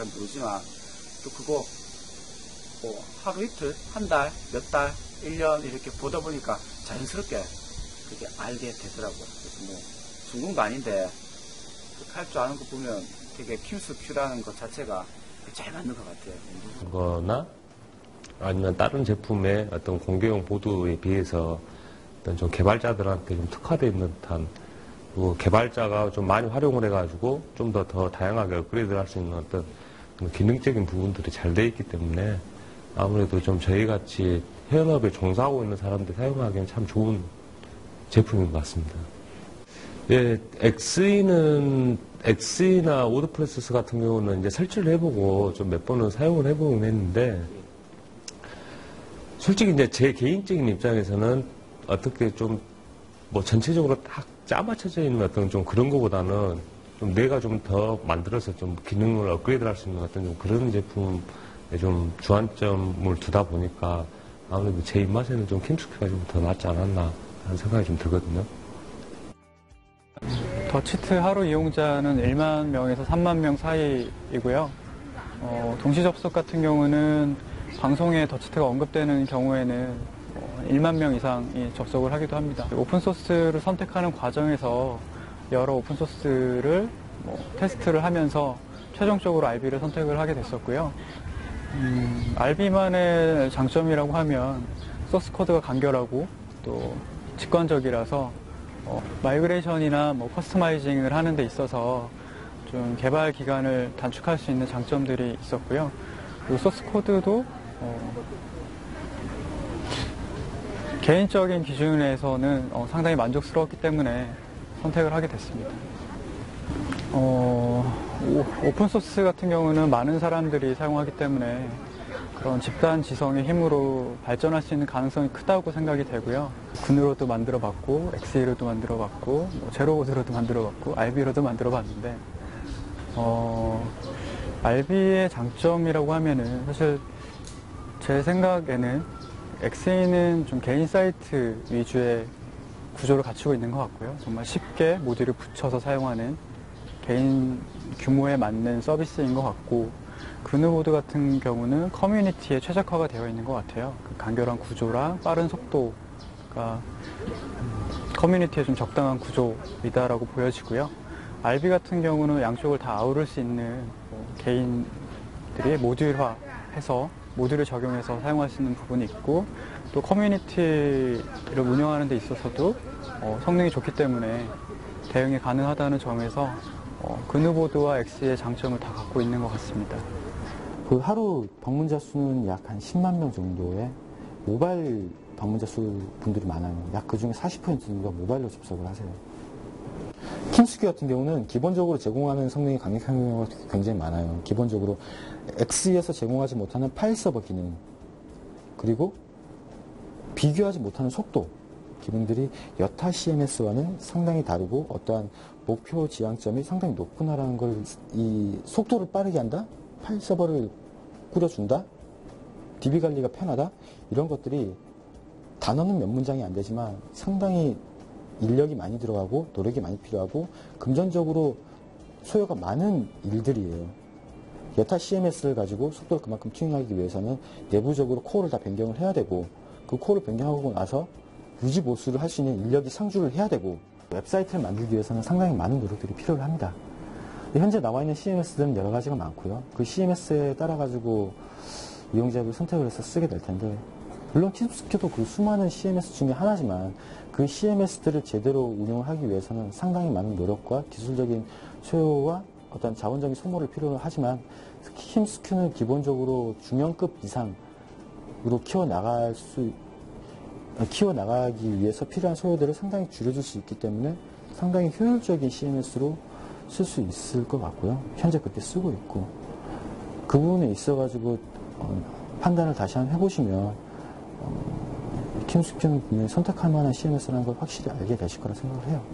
잘 모르지만 또 그거 뭐 하루 이틀, 한 달, 몇 달, 1년 이렇게 보다 보니까 자연스럽게 그게 알게 되더라고요. 그래서 뭐 중국도 아닌데 할 줄 아는 거 보면 되게 킴스 큐라는 것 자체가 잘 맞는 것 같아요. 거나 아니면 다른 제품의 어떤 공개용 보드에 비해서 어떤 좀 개발자들한테 좀 특화되어 있는 듯한 그 개발자가 좀 많이 활용을 해가지고 좀 더더 다양하게 업그레이드 할 수 있는 어떤 기능적인 부분들이 잘 돼 있기 때문에 아무래도 좀 저희 같이 회원업에 종사하고 있는 사람들 사용하기엔 참 좋은 제품인 것 같습니다. 예, XE는, XE나 오드프레스스 같은 경우는 이제 설치를 해보고 좀 몇 번은 사용을 해보긴 했는데, 솔직히 이제 제 개인적인 입장에서는 어떻게 좀, 뭐 전체적으로 딱 짜맞춰져 있는 어떤 좀 그런 거보다는 좀 내가 좀 더 만들어서 좀 기능을 업그레이드 할 수 있는 어떤 좀 그런 제품에 좀 주안점을 두다 보니까 아무래도 제 입맛에는 좀 킴스큐가 좀 더 낫지 않았나 하는 생각이 좀 들거든요. 더치트 하루 이용자는 1만 명에서 3만 명 사이이고요. 어, 동시 접속 같은 경우는 방송에 더치트가 언급되는 경우에는 어, 1만 명 이상이 접속을 하기도 합니다. 오픈소스를 선택하는 과정에서 여러 오픈 소스를 뭐 테스트를 하면서 최종적으로 RB를 선택을 하게 됐었고요. 음, RB만의 장점이라고 하면 소스 코드가 간결하고 또 직관적이라서 어, 마이그레이션이나 뭐 커스터마이징을 하는 데 있어서 좀 개발 기간을 단축할 수 있는 장점들이 있었고요. 그리고 소스 코드도 어, 개인적인 기준에서는 어, 상당히 만족스러웠기 때문에 선택을 하게 됐습니다. 어, 오- 오픈소스 같은 경우는 많은 사람들이 사용하기 때문에 그런 집단 지성의 힘으로 발전할 수 있는 가능성이 크다고 생각이 되고요. 군으로도 만들어 봤고, XE로도 만들어 봤고, 뭐 제로고드로도 만들어 봤고, RB로도 만들어 봤는데, 어, RB의 장점이라고 하면은 사실 제 생각에는 XE는 좀 개인 사이트 위주의 구조를 갖추고 있는 것 같고요. 정말 쉽게 모듈을 붙여서 사용하는 개인 규모에 맞는 서비스인 것 같고 그누보드 같은 경우는 커뮤니티에 최적화가 되어 있는 것 같아요. 그 간결한 구조랑 빠른 속도가 음, 커뮤니티에 좀 적당한 구조이다라고 보여지고요. RB 같은 경우는 양쪽을 다 아우를 수 있는 뭐 개인들이 모듈화해서 모듈을 적용해서 사용할 수 있는 부분이 있고 또 커뮤니티를 운영하는 데 있어서도 어, 성능이 좋기 때문에 대응이 가능하다는 점에서 어, 그누보드와 엑스의 장점을 다 갖고 있는 것 같습니다. 그 하루 방문자 수는 약 한 10만 명 정도의 모바일 방문자 수 분들이 많아요. 약 그 중에 40%가 모바일로 접속을 하세요. 킴스큐 같은 경우는 기본적으로 제공하는 성능이 강력한 경우가 굉장히 많아요. 기본적으로 X에서 제공하지 못하는 파일 서버 기능, 그리고 비교하지 못하는 속도 기능들이 여타 CMS와는 상당히 다르고 어떠한 목표 지향점이 상당히 높구나라는 걸 이 속도를 빠르게 한다, 파일 서버를 꾸려준다, DB 관리가 편하다? 이런 것들이 단어는 몇 문장이 안 되지만 상당히 인력이 많이 들어가고 노력이 많이 필요하고 금전적으로 소요가 많은 일들이에요. 여타 CMS를 가지고 속도를 그만큼 튜닝하기 위해서는 내부적으로 코어를 다 변경을 해야 되고 그 코어를 변경하고 나서 유지 보수를 할 수 있는 인력이 상주를 해야 되고 웹사이트를 만들기 위해서는 상당히 많은 노력들이 필요를 합니다. 현재 나와 있는 CMS들은 여러 가지가 많고요. 그 CMS에 따라 가지고 이용자를 선택을 해서 쓰게 될 텐데 물론 팁스큐도 그 수많은 CMS 중에 하나지만 그 CMS들을 제대로 운영을 하기 위해서는 상당히 많은 노력과 기술적인 소요와 어떤 자원적인 소모를 필요로 하지만 킴스큐는 기본적으로 중형급 이상으로 키워 나갈 수 키워 나가기 위해서 필요한 소요들을 상당히 줄여줄 수 있기 때문에 상당히 효율적인 CMS로 쓸 수 있을 것 같고요. 현재 그렇게 쓰고 있고 그 부분에 있어가지고 어, 판단을 다시 한번 해보시면 어, 킴스큐는 선택할 만한 CMS라는 걸 확실히 알게 되실 거라 생각을 해요.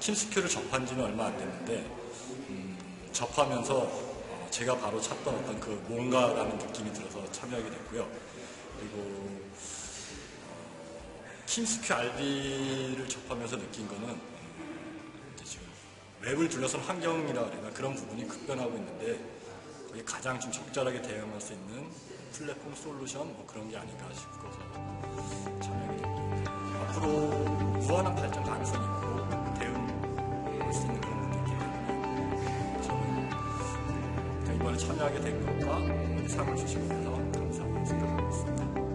킴스큐를 접한 지는 얼마 안 됐는데 음, 접하면서 어, 제가 바로 찾던 어떤 그 뭔가라는 느낌이 들어서 참여하게 됐고요. 그리고 어, 킴스큐 RB를 접하면서 느낀 거는 지금 웹을 둘러싼 환경이라 그래나 그런 부분이 급변하고 있는데 그게 가장 좀 적절하게 대응할 수 있는 플랫폼 솔루션 뭐 그런 게 아닌가 싶어서 참여하게 됐고 앞으로 무한한 발전 가능성이 있고 대응할 수 있는 그런 분들이기 때문에 저는 이번에 참여하게 된 것과 상을 주시고 해서 감사하고 생각하고 있습니다.